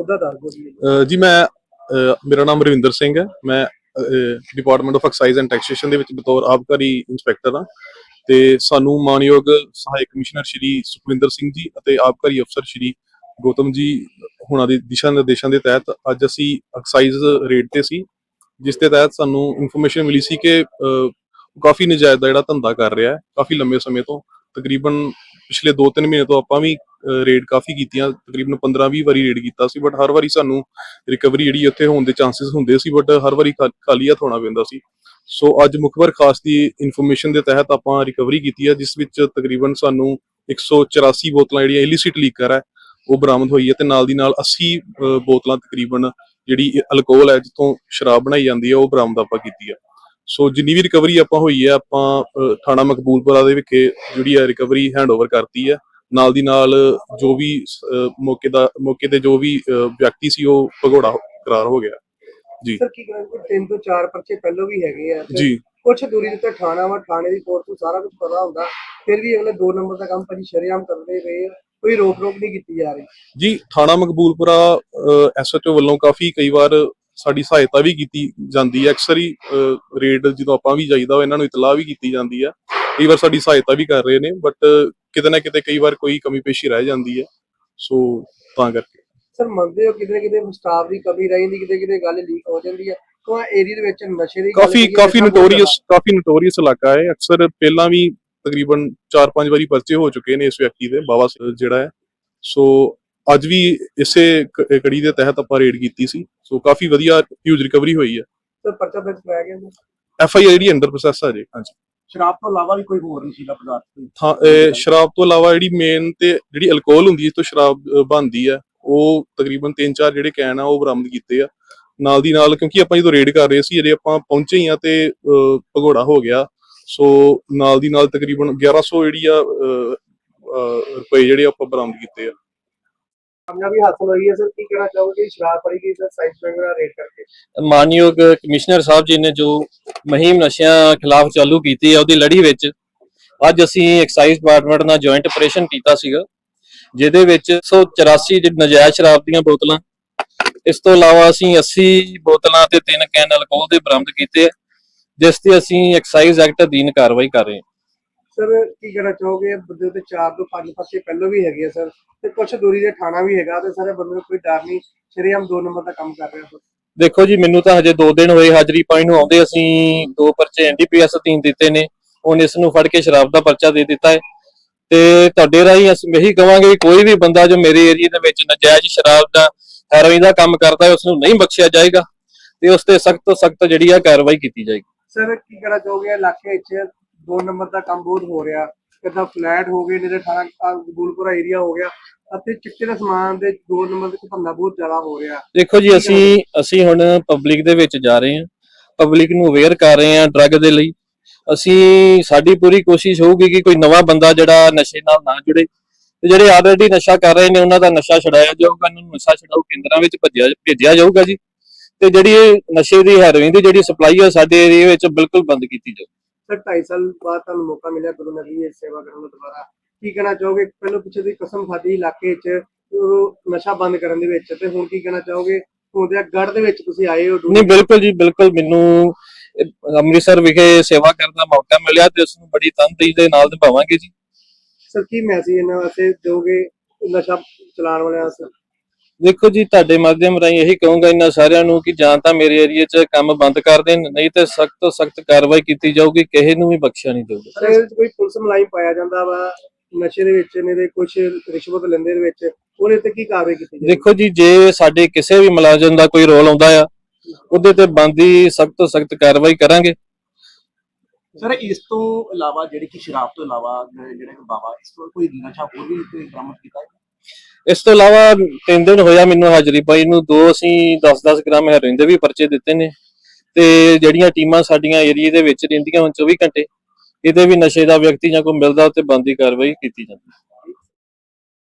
ਉਹਦਾ ਦੱਸ ਦਿਓ ਜੀ। ਅਹ ਜੀ ਮੈਂ ਅਹ ਮੇਰਾ ਨਾਮ ਰਵਿੰਦਰ ਸਿੰਘ ਹੈ। ਮੈਂ department of excise and taxation ਦੇ ਵਿੱਚ ਬਤੌਰ ਆਬਕਾਰੀ ਇੰਸਪੈਕਟਰ ਹਾਂ। ਤੇ ਸਾਨੂੰ ਮਾਨਯੋਗ ਸਹਾਇਕ ਕਮਿਸ਼ਨਰ ਸ਼੍ਰੀ ਸੁਖਵਿੰਦਰ ਸਿੰਘ ਜੀ ਅਤੇ ਆਬਕਾਰੀ ਅਫਸਰ ਸ਼੍ਰੀ ਗੌਤਮ ਜੀ ਹੁਣਾਂ ਦੇ ਦਿਸ਼ਾ ਨਿਰਦੇਸ਼ਾਂ ਦੇ ਤਹਿਤ ਅੱਜ ਅਸੀਂ ਐਕਸਾਈਜ਼ ਰੇਡ ਤੇ ਸੀ ਜਿਸ ਦੇ ਤਹਿਤ ਸਾਨੂੰ ਇਨਫੋਰਮੇਸ਼ਨ ਮਿਲੀ ਸੀ ਕਿ ਅਹ, ਕਾਫੀ ਨਜਾਇਜ਼ ਦਾ ਜਿਹੜਾ ਧੰਦਾ ਕਰ ਰਿਹਾ ਹੈ ਕਾਫੀ ਲੰਬੇ ਸਮੇਂ ਤੋਂ ਤਕਰੀਬਨ ਪਿਛਲੇ 2-3 ਮਹੀਨੇ ਤੋਂ ਆਪਾਂ ਵੀ ਰੇਡ ਕਾਫੀ ਕੀਤੀਆਂ, ਤਕਰੀਬਨ 15-20 ਵਾਰੀ ਰੇਡ ਕੀਤਾ ਸੀ ਬਟ ਹਰ ਵਾਰੀ ਸਾਨੂੰ ਰਿਕਵਰੀ ਜਿਹੜੀ ਉੱਥੇ ਹੋਣ ਦੇ ਚਾਂਸਸ ਹੁੰਦੇ ਸੀ ਬਟ ਹਰ ਵਾਰੀ ਖਾ- ਖਾਲੀ ਹੱਥ ਹੋਣਾ ਪੈਂਦਾ ਸੀ। ਸੋ ਅੱਜ ਮੁਖਬਰ ਖਾਸ ਦੀ ਇਨਫੋਰਮੇਸ਼ਨ ਦੇ ਤਹਿਤ ਆਪਾਂ ਰਿਕਵਰੀ ਕੀਤੀ ਹੈ, ਜਿਸ ਵਿੱਚ ਤਕਰੀਬਨ ਸਾਨੂੰ 184 ਬੋਤਲਾਂ ਜਿਹੜੀਆਂ ਇਲਿਸਿਟ ਲੀਕਰ ਹੈ, ਉਹ ਬਰਾਮਦ ਹੋਈ ਹੈ ਤੇ ਨਾਲ ਦੀ ਨਾਲ 80 ਬੋਤਲਾਂ ਤਕਰੀਬਨ ਜਿਹੜੀ ਅਲਕੋਹਲ ਹੈ, ਜਿੱਥੋਂ ਸ਼ਰਾਬ ਬਣਾਈ ਜਾਂਦੀ ਹੈ, ਉਹ ਬਰਾਮਦ ਆਪਾਂ ਕੀਤੀ ਹੈ। ਸੋ ਜਿੰਨੀ ਵੀ ਰਿਕਵਰੀ ਆਪਾਂ ਹੋਈ ਹੈ, ਆਪਾਂ ਥਾਣਾ ਮਕਬੂਲਪੁਰਾ ਦੇ ਵਿਖੇ ਜਿਹੜੀ ਹੈ ਰਿਕਵਰੀ ਹੈਂਡਓਵਰ ਕਰਤੀ ਹੈ। ਨਾਲ ਦੀ ਨਾਲ ਜੋ ਵੀ ਮੌਕੇ ਦਾ ਮੌਕੇ ਤੇ ਜੋ ਵੀ ਵਿਅਕਤੀ ਸੀ ਉਹ ਭਗੌੜਾ ਕਰਾਰ ਹੋ ਗਿਆ। ਸਰ ਕੀ ਕਰਾਂ ਕੋਈ ਤਿੰਨ ਤੋਂ ਚਾਰ ਪਰਚੇ ਪਹਿਲਾਂ ਵੀ ਹੈਗੇ ਆ ਤੇ ਜੀ। ਕੁਛ ਦੂਰੀ ਉੱਤੇ ਥਾਣਾ ਵਾ ਥਾਣੇ ਦੀ ਫੋਰਸ ਨੂੰ ਸਾਰਾ ਕੁਝ ਪਤਾ ਹੁੰਦਾ ਫਿਰ ਵੀ ਅਗਲੇ ਦੋ ਨੰਬਰ ਦਾ ਕੰਮ ਭਾਜੀ ਸ਼ਰੇਆਮ ਕਰਦੇ ਪਏ ਆ ਕੋਈ ਰੋਕ ਰੋਕ ਨਹੀਂ ਕੀਤੀ ਜਾ ਰਹੀ। ਜੀ ਥਾਣਾ ਮਕਬੂਲਪੁਰਾ ਐਸਐਚਓ ਵੱਲੋਂ ਕਾਫੀ ਕਈ ਵਾਰ ਸਾਡੀ ਸਹਾਇਤਾ ਵੀ ਕੀਤੀ ਜਾਂਦੀ ਹੈ। ਅਕਸਰ ਹੀ ਰੇਡ ਜਦੋਂ ਆਪਾਂ ਵੀ ਜਾਈਦਾ ਇਹਨਾਂ ਨੂੰ ਇਤਲਾਹ ਵੀ ਕੀਤੀ ਜਾਂਦੀ ਹੈ। ਕਈ ਵਾਰ ਸਾਡੀ ਸਹਾਇਤਾ ਵੀ ਕਰ ਰਹੇ ਨੇ ਬਟ ਕਿਤੇ ਨਾ ਕਿਤੇ ਕਈ ਵਾਰ ਕੋਈ ਕਮੀ ਪੇਸ਼ੀ ਰਹਿ ਜਾਂਦੀ ਹੈ ਸੋ ਤਾਂ ਕਰਕੇ। ਸਰ ਮੰਨਦੇ ਹੋ ਕਿਤੇ ਨਾ ਕਿਤੇ ਸਟਾਫ ਦੀ ਕਮੀ ਰਹਿ ਜਾਂਦੀ ਕਿਤੇ ਕਿਤੇ ਗੱਲ ਲੀਕ ਹੋ ਜਾਂਦੀ ਹੈ? ਤਾਂ ਏਰੀਆ ਦੇ ਵਿੱਚ ਨਸ਼ੇ ਦੀ ਕਾਫੀ ਕਾਫੀ ਨੋਟੋਰੀਅਸ ਕਾਫੀ ਨੋਟੋਰੀਅਸ ਇਲਾਕਾ ਹੈ। ਅਕਸਰ ਪਹਿਲਾਂ ਵੀ ਤਕਰੀਬਨ 4-5 ਵਾਰੀ ਪਰਚੇ ਹੋ ਚੁੱਕੇ ਨੇ ਇਸ ਵਿਅਕਤੀ ਦੇ ਬਾਬਾ ਸ- ਜਿਹੜਾ ਹੈ। ਸੋ ਅੱਜ ਵੀ ਇਸੇ ਕੜੀ ਦੇ ਤਹਿਤ ਆਪਾਂ ਰੇਡ ਕੀਤੀ ਸੀ। ਸੋ ਕਾਫੀ ਵਧੀਆ ਹਿਊਜ ਰਿਕਵਰੀ ਹੋਈ ਹੈ। ਸਰ ਪਰਚਾ ਦਰਜ ਕਰਾਇਆ ਗਿਆ। ਐਫ ਆਈ ਆਰ ਜਿਹੜੀ ਅੰਡਰ ਪ੍ਰੋਸੈਸ ਹੈ ਜੀ ਹਾਂਜੀ। ਸ਼ਰਾਬ ਤੋਂ ਇਲਾਵਾ ਵੀ ਕੋਈ ਹੋਰ ਨਸ਼ੀਲਾ ਪਦਾਰਥ ਕੋਈ? ਥਾਂ ਇਹ ਸ਼ਰਾਬ ਤੋਂ ਇਲਾਵਾ ਜਿਹੜੀ ਮੇਨ ਤੇ ਜਿਹੜੀ ਅਲਕੋਹਲ ਹੁੰਦੀ ਹੈ ਤੋਂ ਸ਼ਰਾਬ ਬਣਦੀ ਹੈ। ਉਹ ਤਕਰੀਬਨ 3-4 ਜਿਹੜੇ ਕੈਨ ਆ ਉਹ ਬਰਾਮਦ ਕੀਤੇ ਆ। ਨਾਲ ਦੀ ਨਾਲ ਕਿਉਂਕਿ ਆਪਾਂ ਜਦੋਂ ਰੇਡ ਕਰ ਰਹੇ ਸੀ ਜਿਹੜੇ ਆਪਾਂ ਪਹੁੰਚੇ ਹੀ ਆ ਤੇ ਅ, ਭਗੌੜਾ ਹੋ ਗਿਆ। ਸੋ ਨਾਲ ਦੀ ਨਾਲ ਤਕਰੀਬਨ 1100 ਜਿਹੜੀ ਆ ਰੁਪਏ ਜਿਹੜੇ ਆਪਾਂ ਬਰਾਮਦ ਕੀਤੇ ਆ। ਕਾਮਯਾਬੀ ਹਾਸਲ ਹੋਈ ਹੈ, ਸਰ, ਕੀ ਕਹਿਣਾ ਚਾਹੋਗੇ? ਸ਼ਰਾਬ ਫੜੀ ਗਈ ਸਰ ਸਾਈਡ ਵਗੈਰਾ ਰੇਡ ਕਰਕੇ। ਮਾਨਯੋਗ ਕਮਿਸ਼ਨਰ ਸਾਹਿਬ ਜੀ ਨੇ ਜੋ ਮੁਹਿੰਮ ਨਸ਼ਿਆਂ ਖਿਲਾਫ ਚਾਲੂ ਕੀਤੀ ਹੈ, ਉਹਦੀ ਲੜੀ ਵਿੱਚ ਅੱਜ ਅਸੀਂ ਐਕਸਾਈਜ਼ ਡਿਪਾਰਟਮੈਂਟ ਨਾਲ ਜੁਆਇੰਟ ਆਪਰੇਸ਼ਨ ਕੀਤਾ ਸੀਗਾ, ਜਿਹਦੇ ਵਿੱਚ 184 ਜਿਹੜੀ ਨਜਾਇਜ਼ ਸ਼ਰਾਬ ਦੀਆਂ ਬੋਤਲਾਂ, ਇਸ ਤੋਂ ਇਲਾਵਾ ਅਸੀਂ 80 ਬੋਤਲਾਂ ਤੇ 3 ਕੈਨ ਅਲਕੋਹਲ ਦੇ ਬਰਾਮਦ ਕੀਤੇ ਜਿਸ ਤੇ ਅਸੀਂ ਐਕਸਾਈਜ਼ ਐਕਟ ਅਧੀਨ ਕਾਰਵਾਈ ਕਰ ਰਹੇ ਹਾਂ। ਸਰ ਕੀ ਕਹਿਣਾ ਚਾਹੋਗੇ? ਬੰਦੇ ਉੱਤੇ 4 ਤੋਂ 5 ਪਰਚੇ ਪਹਿਲਾਂ ਵੀ ਹੈਗੇ ਆ ਸਰ। ਤੇ ਕੁਛ ਦੂਰੀ ਦੇ ਥਾਣਾ ਵੀ ਹੈਗਾ ਤੇ ਸਾਰੇ ਬੰਦੇ ਨੂੰ ਕੋਈ ਡਰ ਨਹੀਂ। ਸ਼ਰੇਆਮ ਦੋ ਨੰਬਰ ਦਾ ਕੰਮ ਕਰ ਰਿਹਾ ਸਰ। ਦੇਖੋ ਜੀ ਮੈਨੂੰ ਤਾਂ ਹਜੇ 2 ਦਿਨ ਹੋਏ ਹਾਜ਼ਰੀ ਪਾਈ ਨੂੰ ਆਉਂਦੇ। ਅਸੀਂ ਦੋ ਪਰਚੇ ਐਨਡੀਪੀਐਸ ਅਧੀਨ ਦਿੱਤੇ ਨੇ। ਹੁਣ ਇਸ ਨੂੰ ਫੜ ਕੇ ਸ਼ਰਾਬ ਦਾ ਪਰਚਾ ਦੇ ਦਿੱਤਾ ਹੈ। ਤੇ ਤੁਹਾਡੇ ਰਾਹੀਂ ਅਸੀਂ ਇਹੀ ਕਵਾਂਗੇ ਵੀ ਕੋਈ ਵੀ ਬੰਦਾ ਜੋ ਮੇਰੇ ਏਰੀਆ ਦੇ ਵਿੱਚ ਨਜਾਇਜ਼ ਸ਼ਰਾਬ ਦਾ ਹੈਰੋਇਨ ਦਾ ਕੰਮ ਕਰਦਾ ਹੈ ਉਸ ਨੂੰ ਨਹੀਂ ਬਖਸ਼ਿਆ ਜਾਏਗਾ। ਤੇ ਉਸ ਤੇ ਸਖਤ ਤੋਂ ਸਖਤ ਜਿਹੜੀ ਆ ਕਾਰਵਾਈ ਕੀਤੀ ਜਾਏਗੀ। ਸਰ ਕੀ ਕਹਿਣਾ ਚਾਹੋਗੇ? ਇਲਾਕੇ ਵਿੱਚ ਦੋ ਨੰਬਰ ਦਾ ਕੰਮ ਬਹੁਤ ਹੋ ਰਿਹਾ। ਕਿੱਦਾਂ ਫਲੈਟ ਹੋ ਗਏ ਜਿਹੜੇ ਥਾਣਾ ਗੋਲਪੁਰਾ ਏਰੀਆ ਹੋ ਗਿਆ। ਅਤੇ ਚਿੱਟੇ ਦਾ ਸਮਾਨ ਦੇ ਦੋ ਨੰਬਰ ਦੇ ਧੰਦਾ ਬਹੁਤ ਜ਼ਿਆਦਾ ਹੋ ਰਿਹਾ। ਦੇਖੋ ਜੀ, ਅਸੀਂ ਅਸੀਂ ਹੁਣ ਪਬਲਿਕ ਦੇ ਵਿੱਚ ਜਾ ਰਹੇ ਹਾਂ। ਪਬਲਿਕ ਨੂੰ ਅਵੇਅਰ ਕਰ ਰਹੇ ਹਾਂ ਡਰੱਗ ਦੇ ਲਈ। ਅਸੀਂ, ਸਾਡੀ ਪੂਰੀ ਕੋਸ਼ਿਸ਼ ਹੋਊਗੀ ਕਿ ਕੋਈ ਨਵਾਂ ਬੰਦਾ ਜਿਹੜਾ ਨਸ਼ੇ ਨਾਲ ਨਾ ਜੁੜੇ। ਤੇ ਜਿਹੜੇ ਆਲਰੇਡੀ ਨਸ਼ਾ ਕਰ ਰਹੇ ਨੇ, ਉਹਨਾਂ ਦਾ ਨਸ਼ਾ ਛਡਾਇਆ ਜਾਊਗਾ, ਉਹਨਾਂ ਨੂੰ ਨਸ਼ਾ ਛੁਡਾਊ ਕੇਂਦਰਾਂ ਵਿੱਚ ਭੇਜਿਆ ਭੇਜਿਆ ਜਾਊਗਾ ਜੀ। ਤੇ ਜਿਹੜੀ ਨਸ਼ੇ ਦੀ ਹੈਰੋਇਨ ਦੀ ਜਿਹੜੀ ਸਪਲਾਈ ਹੈ ਸਾਡੇ ਏਰੀਆ ਵਿੱਚ ਬਿਲਕੁਲ ਬੰਦ ਕੀਤੀ ਜਾਊ। ਸਰ 2.5 ਸਾਲ ਬਾਅਦ ਤੁਹਾਨੂੰ ਮੌਕਾ ਮਿਲਿਆ ਗੁਰੂ ਨਬੀ ਦੀ ਸੇਵਾ ਕਰਨ ਦਾ ਦੁਬਾਰਾ। ਕੀ ਕਹਿਣਾ ਚਾਹੋਗੇ? ਪਹਿਲਾਂ ਪਿੱਛੇ ਦੀ ਕਸਮ ਖਾਦੀ ਇਲਾਕੇ 'ਚ ਉਹ ਨਸ਼ਾ ਬੰਦ ਕਰਨ ਦੇ ਵਿੱਚ ਤੇ ਹੁਣ ਕੀ ਕਹਿਣਾ ਚਾਹੋਗੇ? ਉਹਦੇ ਗੜ ਦੇ ਵਿੱਚ ਤੁਸੀਂ ਆਏ ਹੋ। ਨਹੀਂ ਬਿਲਕੁਲ ਜੀ ਬਿਲਕੁਲ ਮੈਨੂੰ ਅੰਮ੍ਰਿਤਸਰ ਵਿਖੇ ਸੇਵਾ ਕਰਨ ਦਾ ਮੌਕਾ ਮਿਲਿਆ ਤੇ ਉਸ ਨੂੰ ਬੜੀ ਤਨਦੇਹੀ ਦੇ ਨਾਲ ਨਿਭਾਵਾਂਗੇ ਜੀ। ਸਰ ਕੀ ਮੈਸੇਜ ਇਹਨਾਂ ਵਾਸਤੇ ਦਿਓਗੇ ਨਸ਼ਾ ਚਲਾਉਣ ਵਾਲਿਆਂ ਵਾਸਤੇ? ਦੇਖੋ ਜੀ ਤੁਹਾਡੇ ਮਾਧਿਅਮ ਰਾਹੀਂ ਇਹੀ ਕਹੂੰਗਾ ਇਹਨਾਂ ਸਾਰਿਆਂ ਨੂੰ ਕਿ ਜਾਂ ਤਾਂ ਮੇਰੇ ਏਰੀਆ 'ਚ ਕੰਮ ਬੰਦ ਕਰ ਦੇਣ ਨਹੀਂ ਤੇ ਸਖਤ ਤੋਂ ਸਖਤ ਕਾਰਵਾਈ ਕੀਤੀ ਜਾਊਗੀ ਕਿਸੇ ਨੂੰ ਵੀ ਬਖਸ਼ਿਆ ਨਹੀਂ ਜਾਊਗਾ। ਸਰ ਇਹਦੇ 'ਚ ਕੋਈ ਪੁਲਿਸ ਮਲਾਈ ਪਾਇਆ ਜਾਂਦਾ ਵਾ ਨਸ਼ੇ ਦੇ ਵਿੱਚ ਨੇ ਦੇ ਕੁਝ ਰਿਸ਼ਵਤ ਲੈਂਦੇ ਦੇ ਵਿੱਚ ਉਹਦੇ ਤੇ ਕੀ ਕਾਰਵਾਈ ਕੀਤੀ ਜਾਵੇ ਦੇਖੋ ਜੀ ਜੇ ਸਾਡੇ ਕਿਸੇ ਵੀ ਮੁਲਾਜ਼ਮ ਦਾ ਕੋਈ ਰੋਲ ਆਉਂਦਾ ਆ ਉਹਦੇ ਤੇ ਬੰਦੀ ਸਖਤ ਤੋਂ ਸਖਤ ਕਾਰਵਾਈ ਕਰਾਂਗੇ। ਸਰ ਇਸ ਤੋਂ ਇਲਾਵਾ ਜਿਹੜੀ ਕਿ ਸ਼ਰਾਬ ਤੋਂ ਇਲਾਵਾ ਜਿਹੜੇ ਜਿਹੜੇ ਬਾਬਾ ਇਸ ਤੋਂ ਕੋਈ ਨਸ਼ਾ ਹੋਰ ਵੀ ਕੋਈ ਬਰਾਮਦ ਕੀਤਾ ਹੈ? ਇਸ ਤੋਂ ਇਲਾਵਾ ਤਿੰਨ ਦਿਨ ਹੋਇਆ ਮੈਨੂੰ ਹਾਜ਼ਰੀ ਪਾਈ ਨੂੰ, ਦੋ ਅਸੀਂ 10-10 ਗ੍ਰਾਮ ਹੈਰੋਇਨ ਦੇ ਵੀ ਪਰਚੇ ਦਿੱਤੇ ਨੇ ਤੇ ਜਿਹੜੀਆਂ ਟੀਮਾਂ ਸਾਡੀਆਂ ਏਰੀਏ ਦੇ ਵਿੱਚ ਰਹਿੰਦੀਆਂ ਹੁਣ 24 ਘੰਟੇ, ਇਹਦੇ ਵੀ ਨਸ਼ੇ ਦਾ ਵਿਅਕਤੀ ਜਾਂ ਕੋਈ ਮਿਲਦਾ ਤੇ ਬੰਦੀ ਕਾਰਵਾਈ ਕੀਤੀ ਜਾਂਦੀ